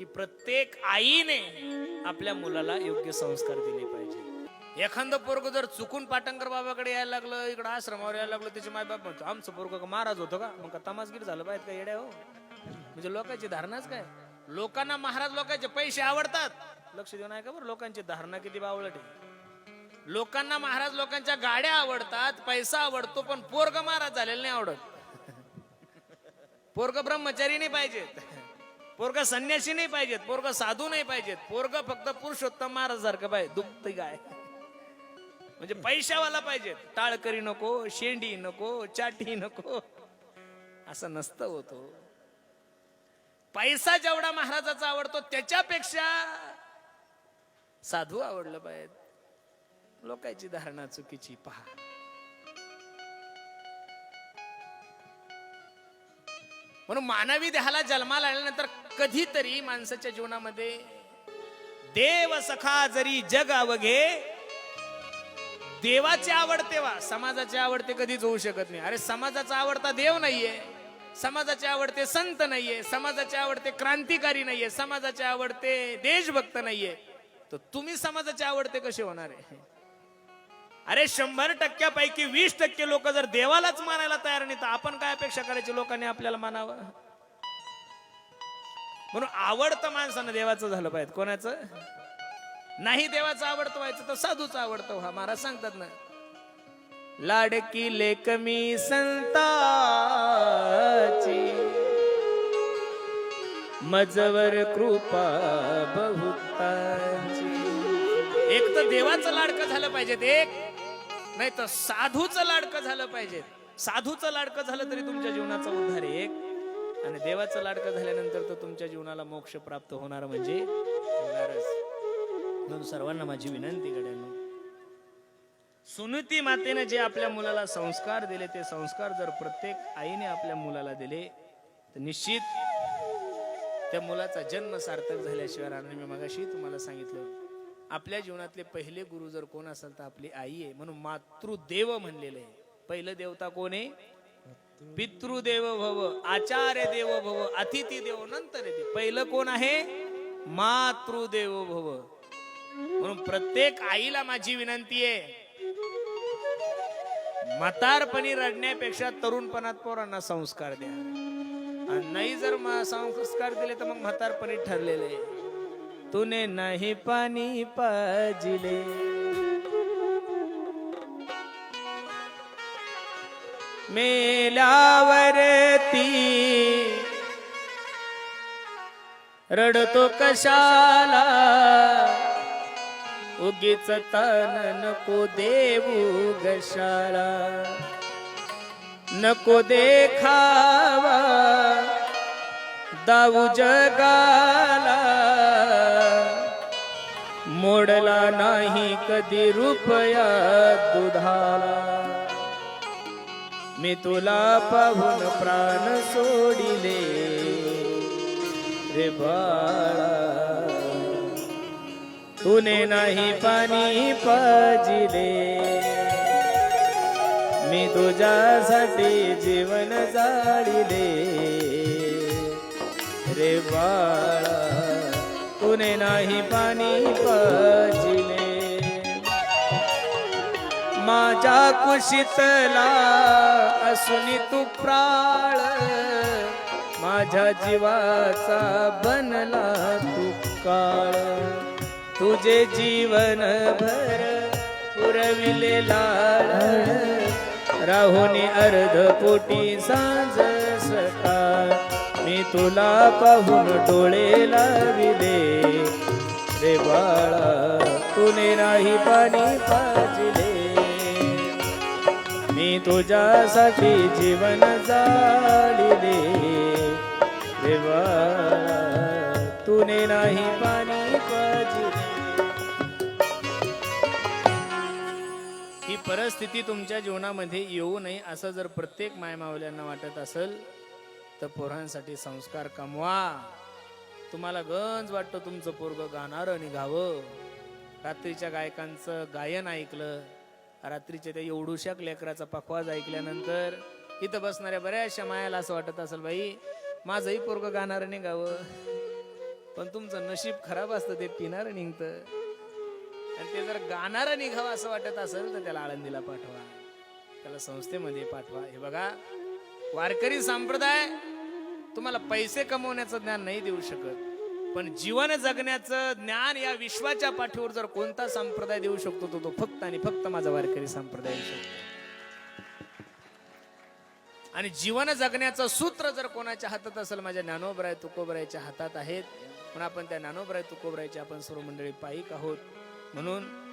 की प्रत्येक आईने आपल्या मुलाला योग्य संस्कार दिले पाहिजे. एखादं पोरग जर चुकून पाटणकर बाबाकडे यायला लागलं इकडं आश्रमावर यायला लागलं त्याचे मायबाप म्हणतो आमचं पोरग महाराज होतो का? मग तमासगीर झालं पाहिजे का येड्या हो? म्हणजे लोकांची धारणाच काय? लोकांना महाराज लोकांचे पैसे आवडतात. लक्ष देऊन नाही का बरं लोकांची धारणा किती बावळट आहे. लोकांना महाराज लोकांच्या गाड्या आवडतात पैसा आवडतो पण पोरग महाराज झालेला नाही आवडत. पोरग ब्रह्मचारी नाही पाहिजेत. पोरग संन्यासी नाही पाहिजेत पोरग साधू नाही पाहिजेत. पोरग फक्त पुरुषोत्तम महाराज सारखं पाहिजे. दुप्त गाय. म्हणजे पैशावाला पाहिजेत. टाळकरी नको शेंडी नको चाटी नको. असं नसतं होतो पैसा जेवढा महाराजाचा आवडतो त्याच्यापेक्षा साधू आवडलं पाहिजे लोकांची धारणा चुकीची पहा. म्हणून मानवी देहाला जन्माला आल्यानंतर कधीतरी माणसाच्या जीवनामध्ये देव सखा जरी जग अवघे देवाची आवड तेव्हा समाजाची आवड ते कधीच होऊ शकत नाही. अरे समाजाचा आवडता देव नाहीये. समाजाचे आवडते संत नाहीये. समाजाचे आवडते क्रांतिकारी नाहीये. समाजाचे आवडते देशभक्त नाहीये. तर तुम्ही समाजाचे आवडते कसे होणार आहे? अरे शंभर टक्क्यापैकी वीस टक्के लोक जर देवालाच मानायला तयार नाही तर आपण काय अपेक्षा करायची लोकांनी आपल्याला मानावं? म्हणून आवडतं माणसानं देवाचं झालं पाहिजे. कोणाचं? नाही देवाचं आवडतं व्हायचं तर साधूचं आवडतं हा महाराज सांगतात ना. लाडकी लेकमी संताची. मजवर कृपा बहुताची. एक तर देवाचं लाडकं झालं पाहिजे एक. नाही तर साधूचं लाडकं झालं पाहिजे साधूचं लाडकं झालं तरी तुमच्या जीवनाचा उद्धार एक. आणि देवाचं लाडकं झाल्यानंतर तर तुमच्या जीवनाला मोक्ष प्राप्त होणार म्हणजे होणारच. म्हणून सर्वांना माझी विनंती कडेन सुनीती मातेने जे आपल्या मुलाला संस्कार दिले ते संस्कार जर प्रत्येक आईने आपल्या मुलाला दिले तर निश्चित त्या मुलाचा जन्म सार्थक झाल्याशिवाय राहणार मी मगाशी तुम्हाला सांगितलं आपल्या जीवनातले पहिले गुरु जर कोण असेल तर आपली आई आहे. म्हणून मातृदेव म्हणलेलं आहे. पहिलं देवता कोण आहे? पितृदेव भव आचार्य देव भव अतिथी देव नंतर येते पहिलं कोण आहे? मातृदेव भव. म्हणून प्रत्येक आईला माझी विनंती आहे म्हातारपणी रडण्यापेक्षा तरुणपणात पोरांना संस्कार द्या. आणि नाही जर संस्कार दिले तर मग म्हातारपणी ठरलेले. तुने नाही पाणी पाजिले. मेल्यावरती रडतो कशाला? उगीच तन नको देऊ गशाला नको देखावा. दाऊ जगाला. मोडला नाही कधी रुपया दुधाला. मी तुला पाहून प्राण सोडिले. रे बाळा तुने नाही पाणी पाजिले. मी तुझ्यासाठी जीवन जाळिले. रे बाळा तुने नाही पाणी पाजिले. माझ्या कुशीतला असुनी तू प्राळ. माझ्या जीवाचा बनला तू काळ. तुझे जीवन भर पुरविले लाळ. राहुनी अर्ध पोटी सांज सकाळ. मी तुला पाहून डोळे लाविले. रे बाळा तुने नाही पाणी पाजले. मी तुझ्यासाठी जीवन जाळिले. रे बाळा तुने नाही पाणी ही परिस्थिती तुमच्या जीवनामध्ये येऊ नये असं जर प्रत्येक मायमावल्यांना वाटत असेल तर पोरांसाठी संस्कार कमवा. तुम्हाला गंज वाटतं तुमचं पोरग गाणारं निघावं रात्रीच्या गायकांचं गायन ऐकलं रात्रीच्या त्या एवढूशाक लेकराचा पखवाज ऐकल्यानंतर इथं बसणाऱ्या बऱ्याचशा मायाला असं वाटत असेल बाई माझंही पोरग गाणारं निघावं. पण तुमचं नशीब खराब असतं ते पिणार निघतं. आणि ते जर गाणारं निघावं असं वाटत असेल तर त्याला आळंदीला पाठवा. त्याला संस्थेमध्ये पाठवा. हे बघा वारकरी संप्रदाय तुम्हाला पैसे कमवण्याचं ज्ञान नाही देऊ शकत. पण जीवन जगण्याचं ज्ञान या विश्वाच्या पाठीवर जर कोणता संप्रदाय देऊ शकतो तो तो फक्त आणि फक्त माझा वारकरी संप्रदाय देऊ शकतो. आणि जीवन जगण्याचं सूत्र जर कोणाच्या हातात असेल माझ्या ज्ञानोबराय तुकोबरायच्या हातात आहेत. पण आपण त्या ज्ञानोबराय तुकोबरायची आपण सर्व मंडळी पायिक आहोत. म्हणून